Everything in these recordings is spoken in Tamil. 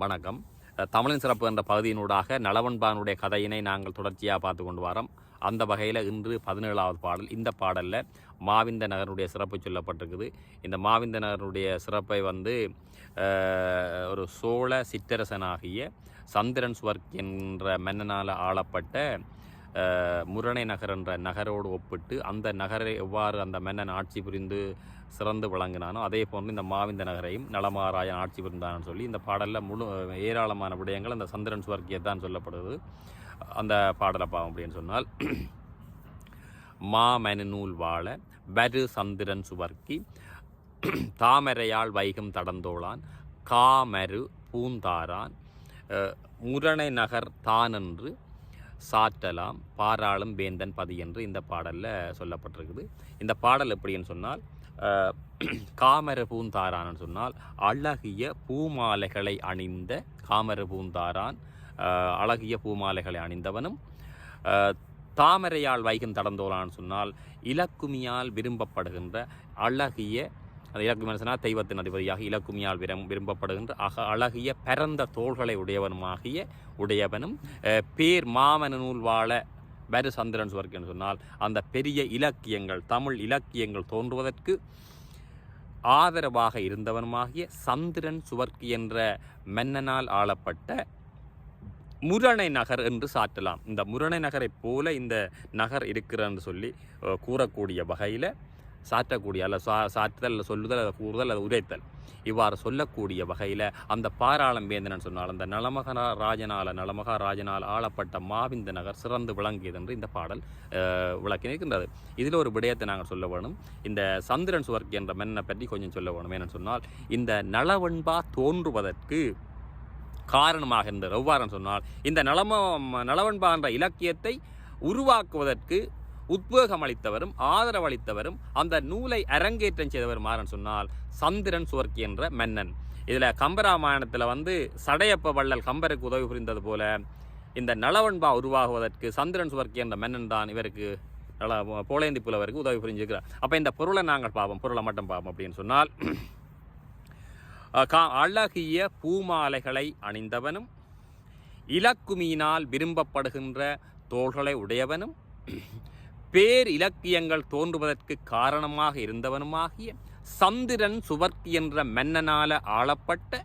வணக்கம். தமிழின் சிறப்பு என்ற பகுதியினூடாக நலவன்பானுடைய கதையினை நாங்கள் தொடர்ச்சியாக பார்த்து கொண்டு வரோம். அந்த வகையில் இன்று பதினேழாவது பாடல். இந்த பாடலில் மாவிந்த நகருடைய சிறப்பு சொல்லப்பட்டிருக்குது. இந்த மாவிந்த நகருடைய சிறப்பை வந்து ஒரு சோழ சிற்றரசனாகிய சந்திரன் சுவர்க் என்ற மன்னனால் ஆளப்பட்ட முரணை நகர் என்ற நகரோடு ஒப்பிட்டு அந்த நகரை எவ்வாறு அந்த மன்னன் ஆட்சி புரிந்து சிறந்து விளங்கினானோ அதே போன்று இந்த மாவிந்த நகரையும் நலமாராயன் ஆட்சி புரிந்தான்னு சொல்லி இந்த பாடலில் முழு ஏராளமான விடயங்கள் அந்த சந்திரன் சுவர்க்கியை தான் சொல்லப்படுது. அந்த பாடலை பாவம் அப்படின்னு சொன்னால் மாமனு நூல் வாழ பரு சந்திரன் சுவர்க்கி தாமரையால் வைகும் தடந்தோளான் காமரு பூந்தாரான் முரணை நகர் தானென்று சாற்றலாம் பாராளும் வேந்தன் பதி என்று இந்த பாடலில் சொல்லப்பட்டிருக்குது. இந்த பாடல் எப்படின்னு சொன்னால் காமர பூந்தாரான்னு சொன்னால் அழகிய பூமாலைகளை அணிந்த காமர பூந்தாரான் அழகிய பூமாலைகளை அணிந்தவனும் தாமரையால் வைகும் தடந்தோலான்னு சொன்னால் இலக்குமியால் விரும்பப்படுகின்ற அழகிய அந்த இலக்குமி சொன்னால் தெய்வத்தின் அதிபதியாக இலக்குமியால் விரும் விரும்பப்படுகின்ற அக அழகிய பரந்த தோள்களை உடையவனுமாகிய உடையவனும் பேர் மாமன நூல் வாழ பரிசந்திரன் சுவர்க்கன்னு சொன்னால் அந்த பெரிய இலக்கியங்கள் தமிழ் இலக்கியங்கள் தோன்றுவதற்கு ஆதரவாக இருந்தவனுமாகிய சந்திரன் சுவர்க்கி என்ற மன்னனால் ஆளப்பட்ட முரணை நகர் என்று சாற்றலாம். இந்த முரணை நகரைப் போல இந்த நகர் இருக்கிறன்னு சொல்லி கூறக்கூடிய வகையில் சாற்றக்கூடிய அல்ல சா சாற்றுதல் அல்ல சொல்லுதல் அல்ல கூறுதல் அல்லது உரைத்தல். இவ்வாறு சொல்லக்கூடிய வகையில் அந்த பாராளம் வேந்தனன் சொன்னால் அந்த நலமகா ராஜனால நலமகா ராஜனால் ஆளப்பட்ட மாவிந்த நகர் சிறந்து விளங்கியது என்று இந்த பாடல் விளக்கி நிற்கின்றது. இதில் ஒரு விடயத்தை நாங்கள் சொல்ல வேணும். இந்த சந்திரன் சுவர்க் என்ற மன்னனை பற்றி கொஞ்சம் சொல்ல வேணும். ஏன்னு சொன்னால் இந்த நலவன்பா தோன்றுவதற்கு காரணமாக இருந்தது எவ்வாறு சொன்னால் இந்த நலம நலவன்பா என்ற இலக்கியத்தை உருவாக்குவதற்கு உத்வேகம் அளித்தவரும் ஆதரவளித்தவரும் அந்த நூலை அரங்கேற்றம் செய்தவர் மாறன் சொன்னால் சந்திரன் சுவர்க்கி என்ற மன்னன். இதில் கம்பராமாயணத்தில் வந்து சடையப்ப வள்ளல் கம்பருக்கு உதவி புரிந்தது போல இந்த நலவன்பா உருவாகுவதற்கு சந்திரன் சுவர்க்கி என்ற மன்னன் தான் இவருக்கு நல போலேந்தி புலவருக்கு உதவி புரிஞ்சுக்கிறார் அப்போ இந்த பொருளை நாங்கள் பார்ப்போம் பொருளை மட்டும் பார்ப்போம் அப்படின்னு சொன்னால் கா அழகிய பூமாலைகளை அணிந்தவனும் இலக்குமீனால் விரும்பப்படுகின்ற தோள்களை உடையவனும் பேர் இலக்கியங்கள் தோன்றுவதற்கு காரணமாக இருந்தவனுமாகிய சந்திரன் சுவர்க்கி என்ற மன்னனால ஆளப்பட்ட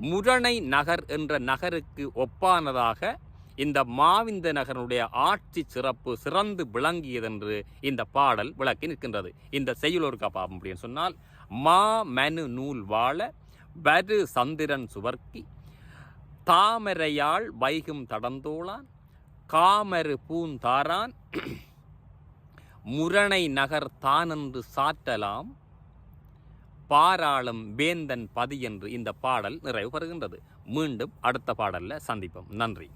முரணை நகர் என்ற நகருக்கு ஒப்பானதாக இந்த மாவிந்த நகரனுடைய ஆட்சி சிறப்பு சிறந்து விளங்கியதென்று இந்த பாடல் விளக்கி நிற்கின்றது. இந்த செய்யுளோருக்கா பாபம் அப்படின்னு சொன்னால் மா மனு நூல் வாழ வரு சந்திரன் சுவர்க்கி தாமரையாள் வைகும் தடந்தோளான் காமரு பூந்தாரான் முரணை நகர் தானென்று சாற்றலாம் பாராளும் வேந்தன் பதி என்று இந்த பாடல் நிறைவு பெறுகின்றது மீண்டும் அடுத்த பாடலில் சந்திப்போம். நன்றி.